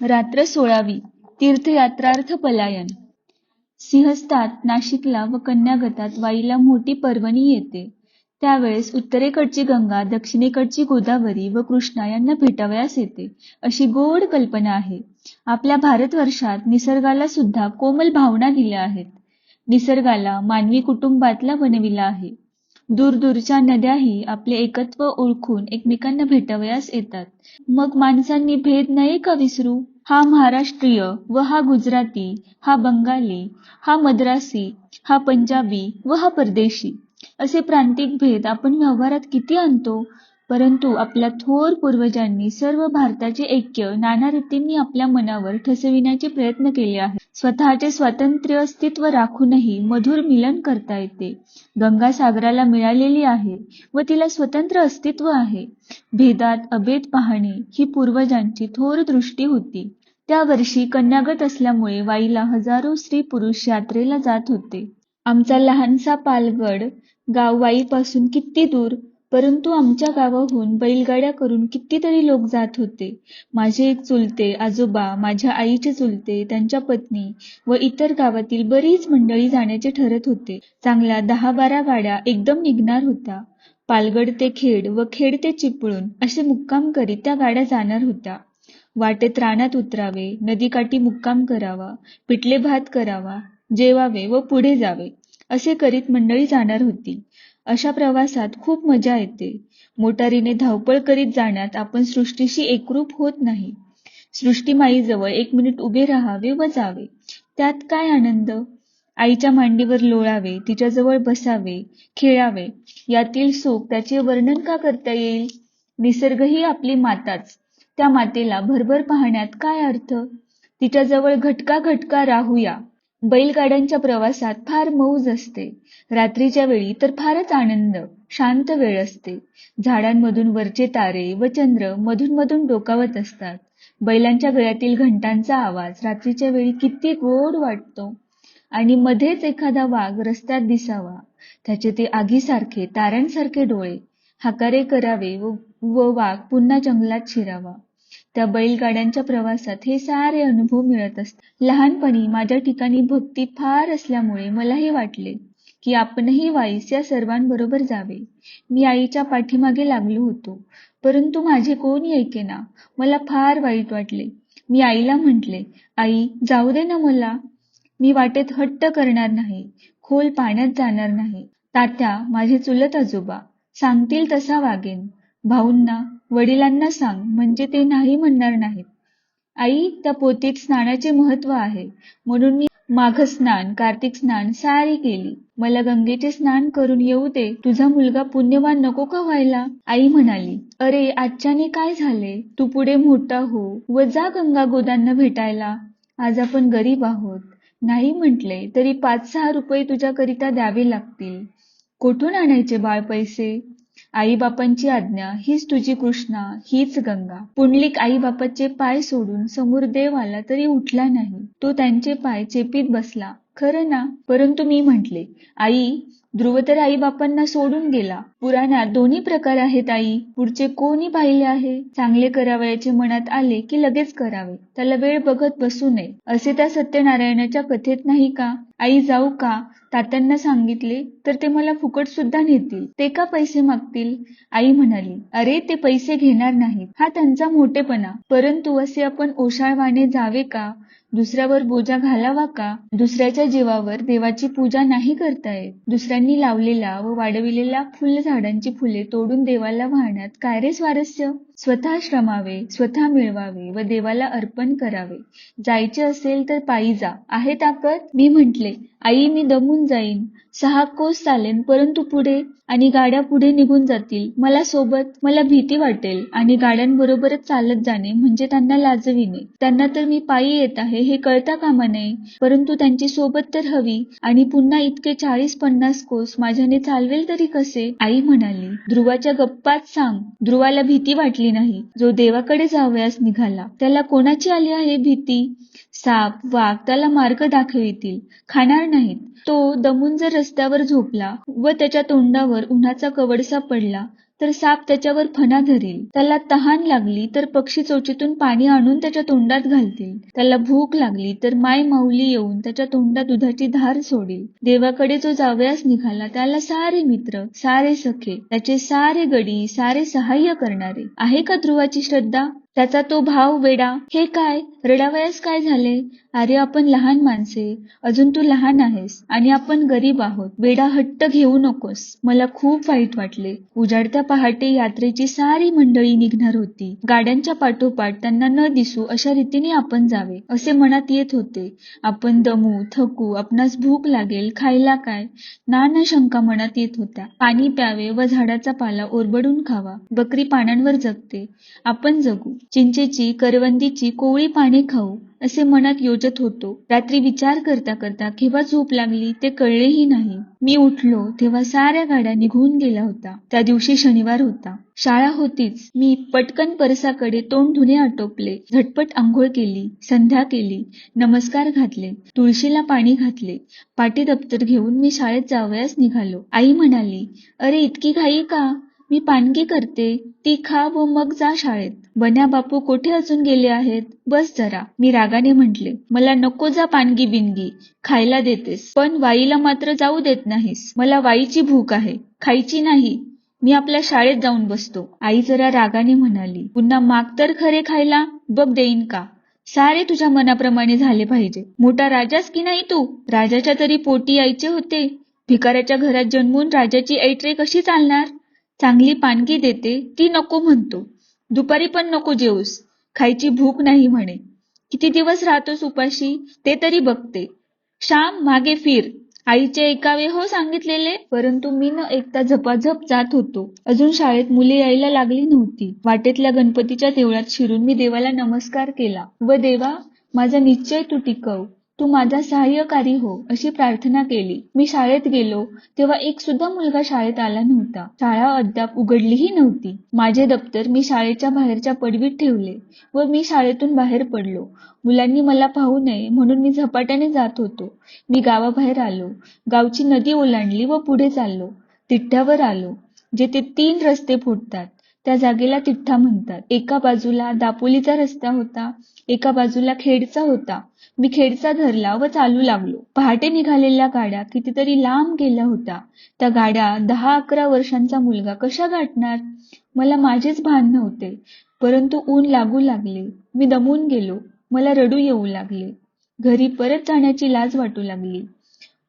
रात्र सोळावी तीर्थयात्रार्थ पलायन. सिंहस्थात नाशिकला व कन्यागतात वाईला मोठी पर्वणी येते. त्यावेळेस उत्तरेकडची गंगा दक्षिणेकडची गोदावरी व कृष्णा यांना भेटावयास येते अशी गोड कल्पना आहे. आपल्या भारतवर्षात निसर्गाला सुद्धा कोमल भावना दिल्या आहेत. निसर्गाला मानवी कुटुंबातला बनविला आहे. दूरदूरच्या नद्याही आपले एकत्व ओळखून एकमेकांना भेटावयास येतात. मग माणसांनी भेद नाही का विसरू? हा महाराष्ट्रीय व हा गुजराती हा बंगाली हा मद्रासी हा पंजाबी व हा परदेशी असे प्रांतिक भेद आपण व्यवहारात किती आणतो? परंतु आपल्या थोर पूर्वजांनी सर्व भारताचे ऐक्य नाना रीतींनी आपल्या मनावर ठसविण्याचे प्रयत्न केले आहे स्वतःचे स्वातंत्र्य अस्तित्व राखूनही मधुर मिलन करता येते. गंगा सागराला मिळालेली आहे व तिला स्वतंत्र अस्तित्व आहे. भेदात अभेद पाहणे ही पूर्वजांची थोर दृष्टी होती. त्या वर्षी कन्यागत असल्यामुळे वाईला हजारो स्त्री पुरुष यात्रेला जात होते. आमचा लहानसा पालगड गाव वाईपासून किती दूर परंतु आमच्या गावाहून बैलगाड्या करून कितीतरी लोक जात होते. माझे एक चुलते आजोबा माझ्या आईचे चुलते त्यांच्या पत्नी व इतर गावातील बरीच मंडळी जाण्याचे ठरत होते. चांगल्या दहा बारा गाड्या एकदम निघणार होत्या. पालगड ते खेड व खेड ते चिपळूण असे मुक्काम करीत त्या गाड्या जाणार होत्या. वाटेत रानात उतरावे नदीकाठी मुक्काम करावा पिठले भात करावा जेवावे व पुढे जावे असे करीत मंडळी जाणार होती. अशा प्रवासात खूप मजा येते. मोटारीने धावपळ करीत जाण्यात आपण सृष्टीशी एकरूप होत नाही. सृष्टीमाईजवळ एक मिनिट उभे राहावे व जावे. त्यात काय आनंद? आईच्या मांडीवर लोळावे तिच्याजवळ बसावे खेळावे. यातील सुख त्याचे वर्णन का करता येईल? निसर्ग ही आपली माताच. त्या मातेला भरभर पाहण्यात काय अर्थ? तिच्याजवळ घटका घटका राहूया. बैलगाड्यांच्या प्रवासात फार मौज असते. रात्रीच्या वेळी तर फारच आनंद शांत वेळ असते. झाडांमधून वरचे तारे व चंद्र मधून मधून डोकावत असतात. बैलांच्या गळ्यातील घंटांचा आवाज रात्रीच्या वेळी किती गोड वाटतो. आणि मध्येच एखादा वाघ रस्त्यात दिसावा. त्याचे ते आगीसारखे ताऱ्यांसारखे डोळे हाकारे करावे व वाघ पुन्हा जंगलात शिरावा. त्या बैलगाड्यांच्या प्रवासात हे सारे अनुभव मिळत असतात. लहानपणी माझ्या ठिकाणी भक्ती फार असल्यामुळे मलाही वाटले की आपणही वाईस या सर्वांबरोबर जावे. मी आईच्या पाठीमागे लागलो होतो. परंतु माझे कोणी ऐकेना मला फार वाईट वाटले. मी आईला म्हटले आई जाऊ दे ना मला. मी वाटेत हट्ट करणार नाही. खोल पाण्यात जाणार नाही. तात्या माझे चुलत आजोबा सांगतील तसा वागेन. भाऊंना वडिलांना सांग म्हणजे ते नाही म्हणणार नाहीत. आई त्या पोतीत स्नानाचे महत्त्व आहे. म्हणून मी माघ स्नान कार्तिक स्नान सारी केली. मला गंगेचे स्नान करून येऊ दे. तुझा मुलगा पुण्यवान नको का व्हायला? आई म्हणाली अरे आजच्याने काय झाले? तू पुढे मोठा हो. व जा गंगा गोदांना भेटायला. आज आपण गरीब आहोत. नाही म्हटले तरी पाच सहा रुपये तुझ्याकरिता द्यावे लागतील. कुठून आणायचे बाळ पैसे? आईबापांची आज्ञा हीच तुझी कृष्णा हीच गंगा. पुंडलिक आईबापाचे पाय सोडून समोर देव आला तरी उठला नाही. तो त्यांचे पाय चेपीत बसला. खरं ना? परंतु मी म्हटले आई ध्रुव तर आई बापांना सोडून गेला. पुराणात दोन्ही प्रकार आहेत आई. पुढचे कोणी पाहिले आहे? चांगले करावयाचे मनात आले की लगेच करावे. त्याला वेळ बघत बसू नये. असे त्या सत्यनारायणाच्या कथेत नाही का? आई जाऊ का? तात्यांना सांगितले तर ते मला फुकट सुद्धा नेतील. ते का पैसे मागतील? आई म्हणाली अरे ते पैसे घेणार नाहीत. हा त्यांचा मोठेपणा. परंतु असे आपण ओशाळवाने जावे का? दुसऱ्यावर बोजा घालावा का? दुसऱ्याच्या जीवावर देवाची पूजा नाही करता येत. त्यांनी लावलेला व वाढविलेल्या फुल झाडांची फुले तोडून देवाला वाहण्यात काय रे स्वारस्य? स्वतः श्रमावे स्वतः मिळवावे व देवाला अर्पण करावे. जायचे असेल तर पायी जा. आहे ताकद? मी म्हटले आई मी दमून जाईन. सहा कोस चालेन परंतु पुढे आणि गाड्या पुढे निघून जातील. मला सोबत मला भीती वाटेल आणि गाड्यांबरोबरच चालत जाणे म्हणजे त्यांना लाजविणे. त्यांना तर मी पायी येत आहे हे कळता कामा नये. परंतु त्यांची सोबत तर हवी आणि पुन्हा इतके चाळीस पन्नास कोस माझ्याने चालवेल तरी कसे? आई म्हणाली ध्रुवाच्या गप्पात सांग. ध्रुवाला भीती वाटली नाही. जो देवाकडे जावयास निघाला त्याला कोणाची आली आहे भीती? साप वाघ त्याला मार्ग दाखवितील खाणार नाहीत. तो दमून जर रस्त्यावर झोपला व त्याच्या तोंडावर उन्हाचा कवडसा पडला. तर साप त्याच्यावर फणा धरेल. त्याला तहान लागली तर पक्षी चोचीतून पाणी आणून त्याच्या तोंडात घालतील. त्याला भूक लागली तर माय माऊली येऊन त्याच्या तोंडात दुधाची धार सोडेल. देवाकडे जो जावयास निघाला त्याला सारे मित्र सारे सखे त्याचे सारे गडी सारे सहाय्य करणारे. आहे का ध्रुवाची श्रद्धा? त्याचा तो भाव वेडा. हे काय? रडावयास काय झाले? अरे आपण लहान माणसे. अजून तू लहान आहेस आणि आपण गरीब आहोत. वेडा हट्ट घेऊ नकोस. मला खूप वाईट वाटले. उजाडत्या पहाटे यात्रेची सारी मंडळी निघणार होती. गाड्यांच्या पाठोपाठ त्यांना न दिसू अशा रीतीने आपण जावे असे मनात येत होते. आपण दमू थकू आपणास भूक लागेल खायला काय? नाना शंका मनात येत होत्या. पाणी प्यावे व झाडाचा पाला ओरबडून खावा. बकरी पानांवर जगते. आपण जगू. चिंचेची करवंदीची कोवळी पाने खाऊ असे मनात योजत होतो. रात्री विचार करता करता केव्हा झोप लागली ते कळलेही नाही. मी उठलो तेव्हा साऱ्या गाड्या निघून गेला होता त्या दिवशी शनिवार होता. शाळा होतीच. मी पटकन परसाकडे तोंड धुणे आटोपले. झटपट आंघोळ केली संध्या केली नमस्कार घातले तुळशीला पाणी घातले. पाटी दप्तर घेऊन मी शाळेत जावयास निघालो. आई म्हणाली अरे इतकी घाई का? मी पानगी करते ती खा व मग जा शाळेत. बन्या बापू कोठे अजून गेले आहेत? बस जरा मी रागाने म्हटले. मला नको जा पानगी बिनगी खायला देतेस. पण वाईला मात्र जाऊ देत नाहीस. मला वाईची भूक आहे खायची नाही. मी आपल्या शाळेत जाऊन बसतो. आई जरा रागाने म्हणाली. पुन्हा माग तर खरे खायला? बघ देईन का? सारे तुझ्या मनाप्रमाणे झाले पाहिजे. मोठा राजाच की नाही तू? राजाच्या तरी पोटी यायचे होते. भिकाऱ्याच्या घरात जन्मून राजाची ऐटरे कशी चालणार? चांगली पानगी देते ती नको म्हणतो. दुपारी पण नको जेऊस. खायची भूक नाही म्हणे. किती दिवस राहतोस उपाशी? ते तरी बघते. श्याम मागे फिर. आईचे ऐकावे हो सांगितलेले परंतु मी न एकता झपाझप जात होतो. अजून शाळेत मुले यायला लागली नव्हती. वाटेतल्या गणपतीच्या देवळात शिरून मी देवाला नमस्कार केला. व देवा माझा निश्चय तू टिकव. तू माझा सहाय्यकारी हो अशी प्रार्थना केली. मी शाळेत गेलो तेव्हा एक सुद्धा मुलगा शाळेत आला नव्हता. शाळा अद्याप उघडलीही नव्हती. माझे दप्तर मी शाळेच्या बाहेरच्या पडवीत ठेवले व मी शाळेतून बाहेर पडलो. मुलांनी मला पाहू नये म्हणून मी झपाट्याने जात होतो. मी गावाबाहेर आलो. गावची नदी ओलांडली व पुढे चाललो. तिठ्यावर आलो जेथे तीन रस्ते फुटतात. त्या जागेला तिठ्ठा म्हणतात. एका बाजूला दापोलीचा रस्ता होता एका बाजूला खेडचा होता. मी खेडचा धरला व चालू लागलो. पहाटे निघालेल्या गाड्या कितीतरी लांब गेल्या होत्या. त्या गाड्या दहा अकरा वर्षांचा मुलगा कशा गाठणार? मला माझेच भान नव्हते. परंतु ऊन लागू लागले. मी दमून गेलो. मला रडू येऊ लागले. घरी परत जाण्याची लाज वाटू लागली.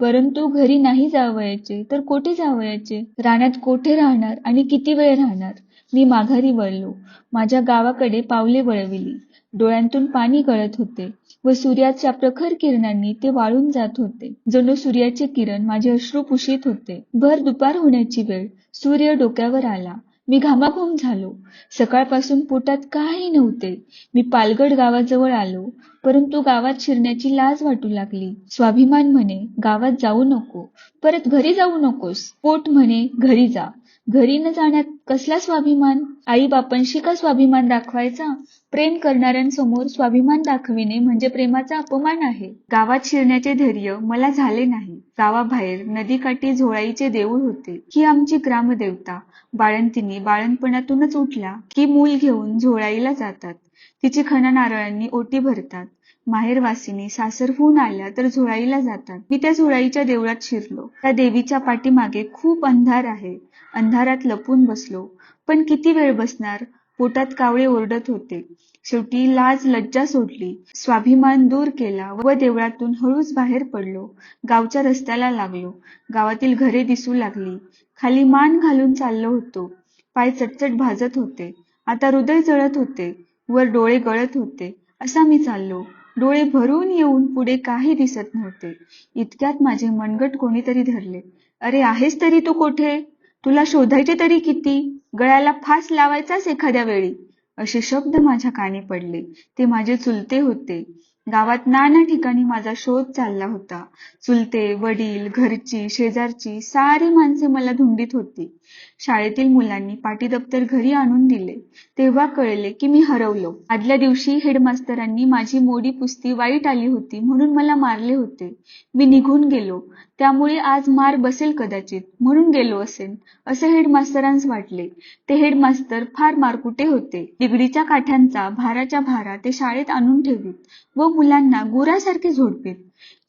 परंतु घरी नाही जावयाचे तर कोठे जावयाचे? रानात कोठे राहणार आणि किती वेळ राहणार? मी माघारी वळलो. माझ्या गावाकडे पावले वळविली. डोळ्यांतून पाणी गळत होते व सूर्याच्या प्रखर किरणांनी ते वाळून जात होते. जणू सूर्याचे किरण माझे अश्रू पुशीत होते. भर दुपार होण्याची वेळ. सूर्य डोक्यावर आला. मी घामाघूम झालो. सकाळपासून पोटात काही नव्हते. मी पालगड गावाजवळ आलो परंतु गावात शिरण्याची लाज वाटू लागली. स्वाभिमान म्हणे गावात जाऊ नको. परत घरी जाऊ नकोस. पोट म्हणे घरी जा. घरी न जाण्यात कसला स्वाभिमान? आई बापांशी का स्वाभिमान दाखवायचा? प्रेम करणाऱ्यांसमोर स्वाभिमान दाखविणे म्हणजे प्रेमाचा अपमान आहे. गावात शिरण्याचे धैर्य मला झाले नाही. गावाबाहेर नदीकाठी झोळाईचे देऊळ होते. ही आमची ग्रामदेवता. बाळंतिनी बाळणपणातूनच उठला की मूल घेऊन झोळाईला जातात. तिची खणा नारळांनी ओटी भरतात. माहेरवासिनी सासरहून आल्या तर झोळाईला जातात. मी त्या झोळाईच्या देवळात शिरलो. त्या देवीच्या पाठीमागे खूप अंधार आहे. अंधारात लपून बसलो. पण किती वेळ बसणार? पोटात कावळे ओरडत होते. शेवटी लाज लज्जा सोडली. स्वाभिमान दूर केला व देवळातून हळूच बाहेर पडलो. गावच्या रस्त्याला लागलो. गावातील घरे दिसू लागली. खाली मान घालून चाललो होतो. पाय चटचट भाजत होते. आता हृदय जळत होते. वर डोळे गळत होते. असा मी चाललो. डोळे भरून येऊन पुढे काही दिसत नव्हते. इतक्यात माझे मनगट कोणीतरी धरले. अरे आहेस तरी तू कोठे? तुला शोधायचे तरी किती? गळ्याला फास लावायचाच एखाद्या वेळी? असे शब्द माझ्या कानी पडले. ते माझे चुलते होते. गावात नाना ठिकाणी माझा शोध चालला होता. चुलते वडील घरची शेजारची सारी माणसे मला धुंडीत होती. शाळेतील मुलांनी पाटीदप्तर घरी आणून दिले. तेव्हा कळले की मी हरवलो. आदल्या दिवशी हेडमास्तरांनी माझी मोडी पुस्ती वाईट आली होती म्हणून मला मारले होते. मी निघून गेलो. त्यामुळे आज मार बसेल कदाचित. म्हणून गेलो असेल असे हेडमास्तरांस वाटले. ते हेडमास्तर फार मारकुटे होते. दिगडीच्या काठ्यांचा भाराच्या भारा ते शाळेत आणून ठेवीत व मुलांना गुरासारखे झोडपीत.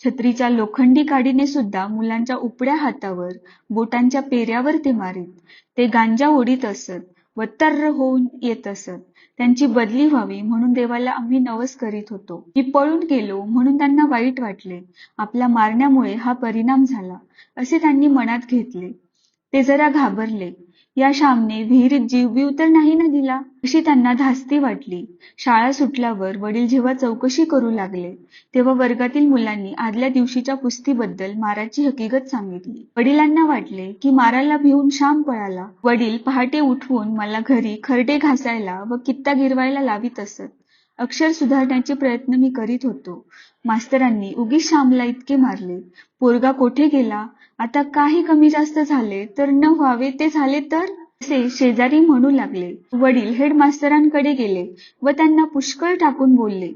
छत्रीच्या लोखंडी काडीने सुद्धा मुलांच्या उपड्या हातावर बोटांच्या पेऱ्यावर ते मारीत ते गांजा ओढीत असत व तर्र होऊन येत असत. त्यांची बदली व्हावी म्हणून देवाला आम्ही नवस करीत होतो. मी पळून गेलो म्हणून त्यांना वाईट वाटले. आपल्या मारण्यामुळे हा परिणाम झाला असे त्यांनी मनात घेतले. ते जरा घाबरले. या श्यामने विहिरीत जीवबीव तर नाही ना दिला? अशी त्यांना धास्ती वाटली. शाळा सुटल्यावर वडील जेव्हा चौकशी करू लागले तेव्हा वर्गातील मुलांनी आदल्या दिवशीच्या कुस्तीबद्दल माराची हकीकत सांगितली. वडिलांना वाटले की माराला भिवून श्याम पळाला. वडील पहाटे उठवून मला घरी खरडे घासायला व कित्ता गिरवायला लावीत असत. अक्षर सुधारण्याचे प्रयत्न मी करीत होतो. मास्तरांनी उगीच श्यामला इतके मारले. पोरगा कोठे गेला? आता काही कमी जास्त झाले तर न व्हावे ते झाले तर? असे शेजारी म्हणू लागले. वडील हेडमास्तरांकडे गेले व त्यांना पुष्कळ टाकून बोलले.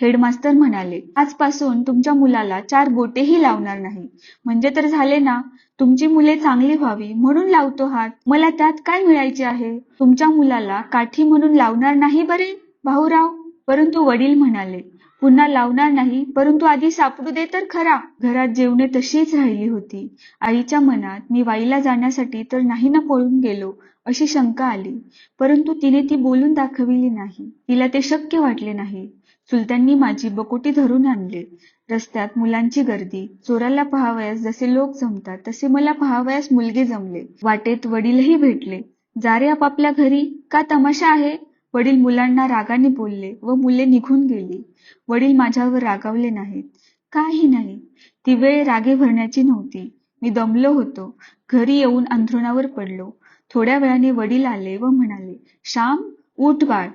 हेडमास्तर म्हणाले आजपासून तुमच्या मुलाला चार बोटेही लावणार नाही. म्हणजे तर झाले ना? तुमची मुले चांगली व्हावी म्हणून लावतो हात. मला त्यात काय मिळायचे आहे? तुमच्या मुलाला काठी म्हणून लावणार नाही बरे? भाऊराव परंतु वडील म्हणाले पुन्हा लावणार नाही परंतु आधी सापडू दे तर खरा. घरात जेवणे तशीच राहिली होती. आईच्या मनात मी वाईला जाण्यासाठी तर नाही ना पळून गेलो अशी शंका आली. परंतु तिने ती बोलून दाखविली नाही. तिला ते शक्य वाटले नाही. चुलत्यांनी माझी बकोटी धरून आणले. रस्त्यात मुलांची गर्दी. चोराला पहावयास जसे लोक जमतात तसे मला पहावयास मुलगे जमले. वाटेत वडीलही भेटले. जा रे आपापल्या घरी. का तमाशा आहे? वडील मुलांना रागाने बोलले व मुले निघून गेली. वडील माझ्यावर रागावले नाहीत. काही नाही. ती वेळ रागे भरण्याची नव्हती. मी दमलो होतो. घरी येऊन अंथरुणावर पडलो. थोड्या वेळाने वडील आले व म्हणाले श्याम उठ बाळ.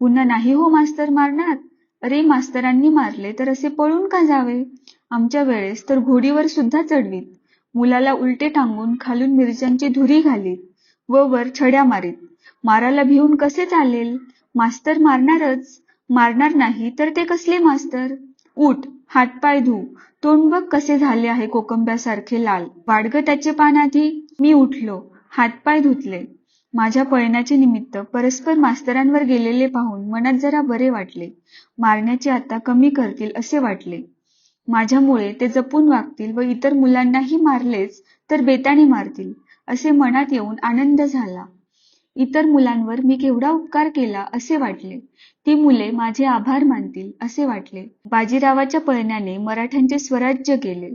पुन्हा नाही हो मास्तर मारणार? अरे मास्तरांनी मारले तर असे पळून का जावे? आमच्या वेळेस तर घोडीवर सुद्धा चढवीत. मुलाला उलटे टांगून खालून मिरच्यांची धुरी घालीत व वर छड्या मारीत. माराला भिवून कसे चालेल? मास्तर मारणारच. मारणार नाही तर ते कसले मास्तर? उठ हातपाय धु. तोंड बघ कसे झाले आहे कोकंब्यासारखे लाल. वाडग त्याचे पान आधी मी उठलो. हातपाय धुतले. माझ्या पळण्याचे निमित्त परस्पर मास्तरांवर गेलेले पाहून मनात जरा बरे वाटले. मारण्याचे आता कमी करतील असे वाटले. माझ्यामुळे ते जपून वागतील व इतर मुलांनाही मारलेच तर बेताने मारतील असे मनात येऊन आनंद झाला. इतर मुलांवर मी केवढा उपकार केला असे वाटले. ती मुले माझे आभार मानतील असे वाटले. बाजीरावाच्या पळण्याने मराठ्यांचे स्वराज्य गेले.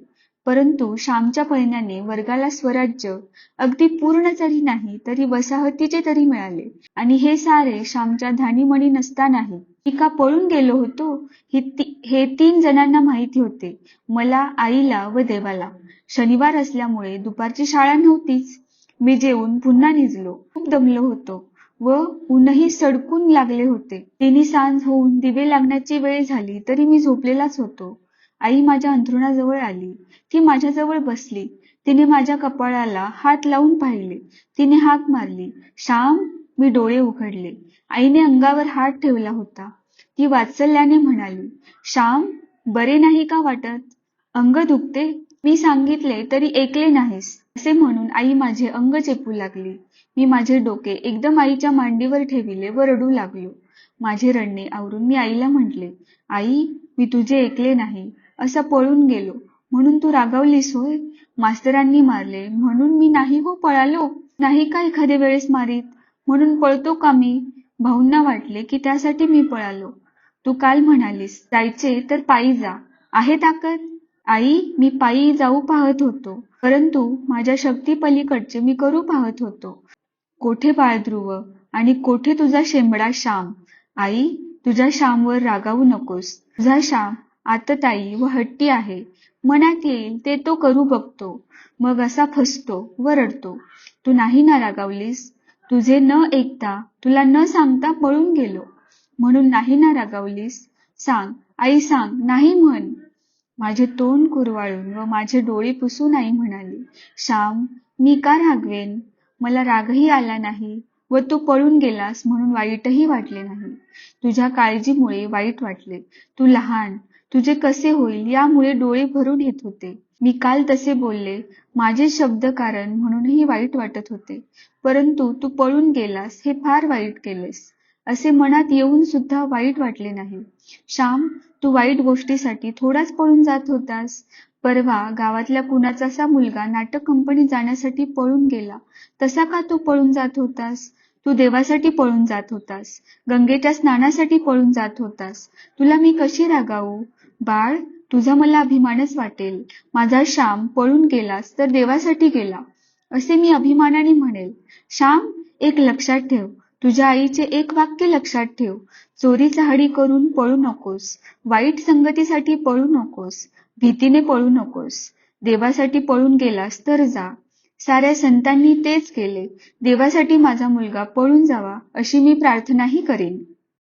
परंतु श्यामच्या पळण्याने वर्गाला स्वराज्य अगदी पूर्ण जरी नाही तरी वसाहतीचे तरी मिळाले. आणि हे सारे श्यामच्या धानीमणी नसतानाही मी का पळून गेलो होतो? हे तीन जणांना माहिती होते मला आईला व देवाला. शनिवार असल्यामुळे दुपारची शाळा नव्हतीच. मी जेवून पुन्हा निजलो. खूप दमलो होतो व ऊनही सडकून लागले होते. तिन्ही सांज होऊन दिवे लागण्याची वेळ झाली तरी मी झोपलेलाच होतो. आई माझ्या अंथरुणाजवळ आली. ती माझ्याजवळ बसली. तिने माझ्या कपाळाला हात लावून पाहिले. तिने हाक मारली. श्याम मी डोळे उघडले. आईने अंगावर हात ठेवला होता. ती वाचल्याने म्हणाली श्याम बरे नाही का वाटत? अंग दुखते. मी सांगितले तरी ऐकले नाहीस. असे म्हणून आई माझे अंग चेपू लागली. मी माझे डोके एकदम आईच्या मांडीवर ठेविले व रडू लागलो. माझे रडणे आवरून मी आईला म्हटले आई मी तुझे ऐकले नाही. असा पळून गेलो. म्हणून तू रागावलीस होय? मास्तरांनी मारले. म्हणून मी नाही हो पळालो. नाही का एखाद्या वेळेस मारीत? म्हणून पळतो का मी? भाऊंना वाटले की त्यासाठी मी पळालो. तू काल म्हणालीस जायचे तर पायी जा. आहे ताकद? आई मी पायी जाऊ पाहत होतो. परंतु माझ्या शक्ती पलीकडचे मी करू पाहत होतो. कोठे बाळध्रुव? आणि कोठे तुझा शेंबडा श्याम? आई तुझ्या श्यामवर रागावू नकोस. तुझा श्याम आतताई व हट्टी आहे. मनात येईल ते तो करू बघतो. मग असा फसतो व रडतो. तू नाही ना रागावलीस? तुझे न ऐकता तुला न सांगता पळून गेलो. म्हणून नाही ना रागावलीस? सांग. आई सांग. नाही म्हण. माझे तोंड कुरवाळून व माझे डोळे पुसून आई म्हणाली श्याम मी का रागवेन? मला रागही आला नाही व तू पळून गेलास म्हणून वाईटही वाटले नाही. तुझ्या काळजीमुळे वाईट वाटले. तू लहान तुझे कसे होईल यामुळे डोळे भरून येत होते. मी काल तसे बोलले माझे शब्द कारण म्हणूनही वाईट वाटत होते. परंतु तू पळून गेलास हे फार वाईट केलेस. असे मनात येऊन सुद्धा वाईट वाटले नाही. श्याम तू वाईट गोष्टीसाठी थोडाच पळून जात होतास. परवा गावातल्या कुणाचासा मुलगा नाटक कंपनीत जाण्यासाठी पळून गेला. तसा का तू पळून जात होतास? तू देवासाठी पळून जात होतास. गंगेच्या स्नानासाठी पळून जात होतास. तुला मी कशी रागावू? बाळ तुझा मला अभिमानच वाटेल. माझा श्याम पळून गेलास तर देवासाठी गेला. असे मी अभिमानाने म्हणेल. श्याम एक लक्षात ठेव. तुझ्या आईचे एक वाक्य लक्षात ठेव. चोरी चहाडी करून पळू नकोस. वाईट संगतीसाठी पळू नकोस. भीतीने पळू नकोस. देवासाठी पळून गेलास तर जा. साऱ्या संतांनी तेच केले. देवासाठी माझा मुलगा पळून जावा अशी मी प्रार्थनाही करेन.